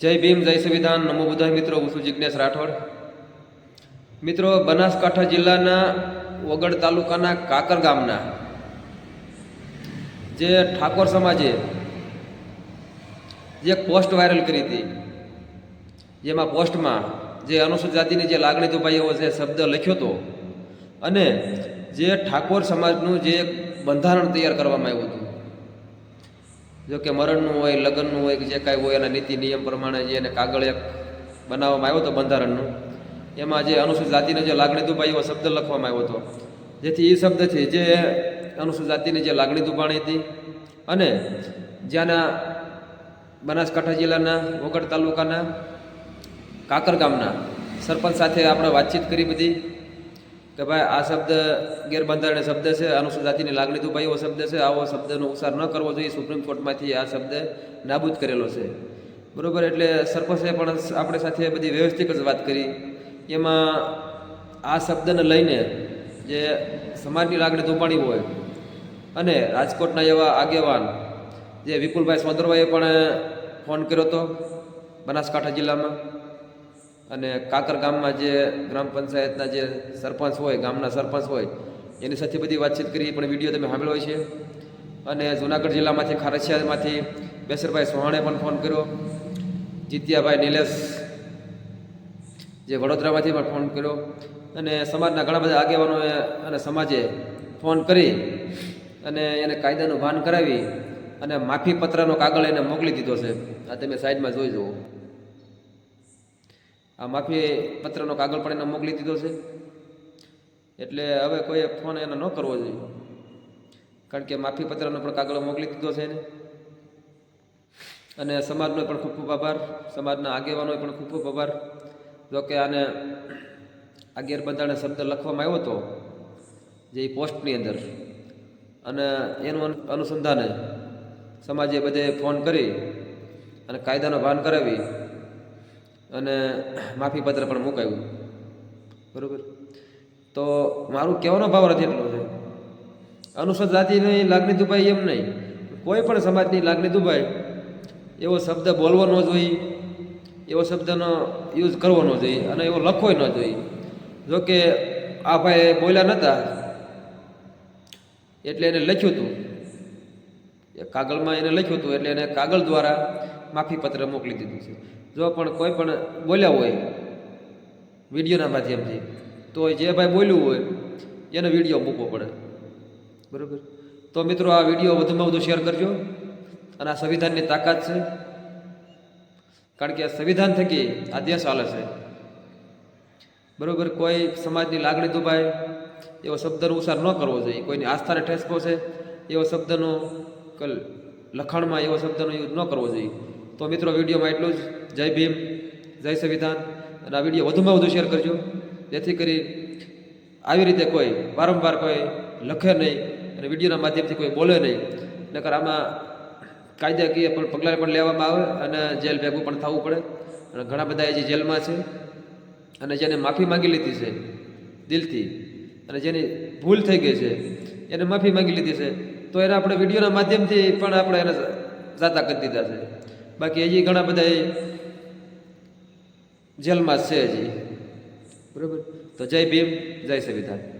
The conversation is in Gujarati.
જય ભીમ, જય સંવિધાન. નમો બુદ્ધાય મિત્રો, હું જિજ્ઞેશ રાઠોડ. મિત્રો, બનાસકાંઠા જિલ્લાના વગડ તાલુકાના કાકર ગામના જે ઠાકોર સમાજે જે એક પોસ્ટ વાયરલ કરી હતી, જેમાં પોસ્ટમાં જે અનુસૂચિત જાતિની જે લાગણી દુભાઈ એવો જે શબ્દ લખ્યો હતો. અને જે ઠાકોર સમાજનું જે એક બંધારણ તૈયાર કરવામાં આવ્યું હતું જો કે મરણનું હોય, લગ્નનું હોય કે જે કાંઈ હોય એના નીતિ નિયમ પ્રમાણે જે એને કાગળ એક બનાવવામાં આવ્યો હતો બંધારણનું, એમાં જે અનુસૂચિત જાતિને જે લાગણી દુભાઈ એવો શબ્દ લખવામાં આવ્યો હતો. જેથી એ શબ્દથી જે અનુસૂચિત જાતિની જે લાગણી દુભાણી હતી અને જ્યાંના બનાસકાંઠા જિલ્લાના વગડ તાલુકાના કાકર ગામના સરપંચ સાથે આપણે વાતચીત કરી બધી. કે ભાઈ આ શબ્દ ગેરબંધારણીય શબ્દ છે અનુસૂચિત જાતિની લાગણી દુભાઈ એવો શબ્દ છે, આવો શબ્દનો ઉચ્ચાર ન કરવો જોઈએ, સુપ્રીમ કોર્ટમાંથી આ શબ્દ નાબૂદ કરેલો છે. બરાબર, એટલે સરપંચે પણ આપણે સાથે બધી વ્યવસ્થિત જ વાત કરી. એમાં આ શબ્દને લઈને જે સમાજની લાગણી ધોપાણી હોય અને રાજકોટના એવા આગેવાન જે વિપુલભાઈ સોંદરભાઈએ પણ ફોન કર્યો હતો બનાસકાંઠા જિલ્લામાં. અને કાકર ગામમાં જે ગ્રામ પંચાયતના જે સરપંચ હોય, ગામના સરપંચ હોય, એની સાથે બધી વાતચીત કરી, પણ વીડિયો તમે સાંભળ્યો છે અને જુનાગઢ જિલ્લામાંથી ખારસિયામાંથી બેસરભાઈ સોહાણે પણ ફોન કર્યો. જીત્યાભાઈ નિલેશ જે વડોદરામાંથી પણ ફોન કર્યો. અને સમાજના ઘણા બધા આગેવાનોએ અને સમાજે ફોન કરી અને એને કાયદાનું ભાન કરાવી અને માફી પત્રનો કાગળ એને મોકલી દીધો છે. આ તમે સાઈડમાં જોઈ જુઓ. આ માફી પત્રનો કાગળ પણ એને મોકલી દીધો છે. એટલે હવે કોઈએ ફોન એને ન કરવો જોઈએ. કારણ કે માફી પત્રનો પણ કાગળ મોકલી દીધો છે એને. અને સમાજનો પણ ખૂબ ખૂબ આભાર. સમાજના આગેવાનોએ પણ ખૂબ ખૂબ આભાર. જોકે આને આ ગેરબંધારણ શબ્દ લખવામાં આવ્યો હતો જે પોસ્ટની અંદર. અને એનું અનુ- અનુસંધાને સમાજે બધે ફોન કરી અને કાયદાનો ભાન કરાવી અને માફીપત્ર પણ મુકાયું. બરોબર? તો મારું કહેવાનો ભાવ નથી એટલો છે. અનુસૂચિત જાતિની લાગણી દુભાઈ એમ નહીં. કોઈ પણ સમાજની લાગણી દુભાઈ એવો શબ્દ બોલવો ન જોઈએ, એવો શબ્દનો યુઝ કરવો ન જોઈએ અને એવો લખવો ન જોઈએ. જો કે આ ભાઈ બોલ્યા નહોતા એટલે એને લખ્યું હતું. કાગળમાં એને લખ્યું હતું, એટલે એને કાગળ દ્વારા માફીપત્ર મોકલી દીધું છે. જો પણ કોઈ પણ બોલ્યા હોય, વિડીયોના માધ્યમથી, તો જે ભાઈ બોલ્યું હોય, એનો વીડિયો મૂકવો પડે. બરાબર? તો મિત્રો, આ વીડિયો વધુમાં વધુ શેર કરજો. અને આ સંવિધાનની તાકાત છે. કારણ કે આ સંવિધાન થકી આ દેશ હાલે છે. બરાબર? કોઈ સમાજની લાગણી દુભાય એવો શબ્દનો ઉચ્ચાર ન કરવો જોઈએ. કોઈની આસ્થાને ઠેસ પહોંચે એવો શબ્દનો કલ લખાણમાં એવો શબ્દનો યુઝ ન કરવો જોઈએ. તો મિત્રો, વિડીયોમાં એટલું જ. જય ભીમ, જય સંવિધાન. અને આ વીડિયો વધુમાં વધુ શેર કરજો. જેથી કરી આવી રીતે કોઈ વારંવાર કોઈ લખે નહીં અને વિડીયોના માધ્યમથી કોઈ બોલે નહીં. નકર આમાં કાયદાકીય પણ પગલાં પણ લેવામાં આવે અને જેલ ભેગું પણ થવું પડે. અને ઘણા બધા હજી જેલમાં છે. અને જેને માફી માંગી લીધી છે દિલથી અને જેની ભૂલ થઈ ગઈ છે, એને માફી માંગી લીધી છે, તો એને આપણે વિડીયોના માધ્યમથી પણ આપણે એને જાતા કરી દીધા છે. બાકી હજી ઘણા બધા જેલમાં છે હજી. બરાબર? તો જય ભીમ જય સંવિધાન.